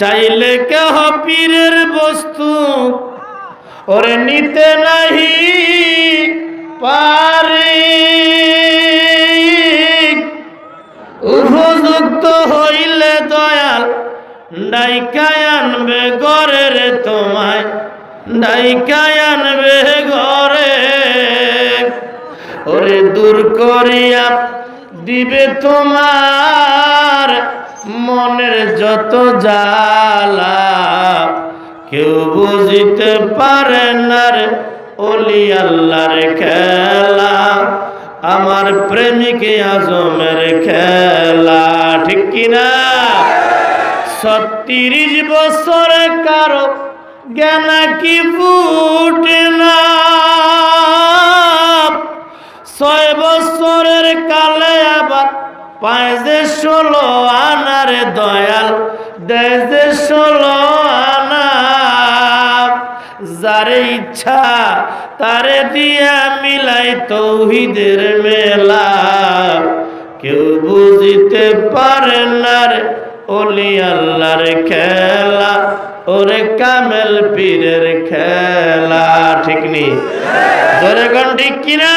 চাইলে কেহ পীরের বস্তু ওরে নিতে নাহি পারি। উপযুক্ত হইলে দয়াল ডাইকায় আনবে গড়ের তোমায় ডাইকায় আনবে ঘরে। ওরে দূর করিয়া দিবে তোমার মনের যত জ্বালা, কেউ বুঝিতে পারে না রে অলি আল্লাহর খেলা। আমার প্রেমিক আজমের খেলা, ঠিক কিনা? ছত্রিশ বছরে কারও জ্ঞান কি ফুটে না? ছয় বছরের কালে আবার পাঁচ ষোলো দয়াল যে ষোলো যারে ইচ্ছা তারে দিয়া মিলাই তৌহিদের মেলা। কেউ বুঝিতে পারে না রে অলি আল্লাহর খেলা, ওরে কামেল পীরের খেলা, ঠিক নি? ধরে কোন কিনা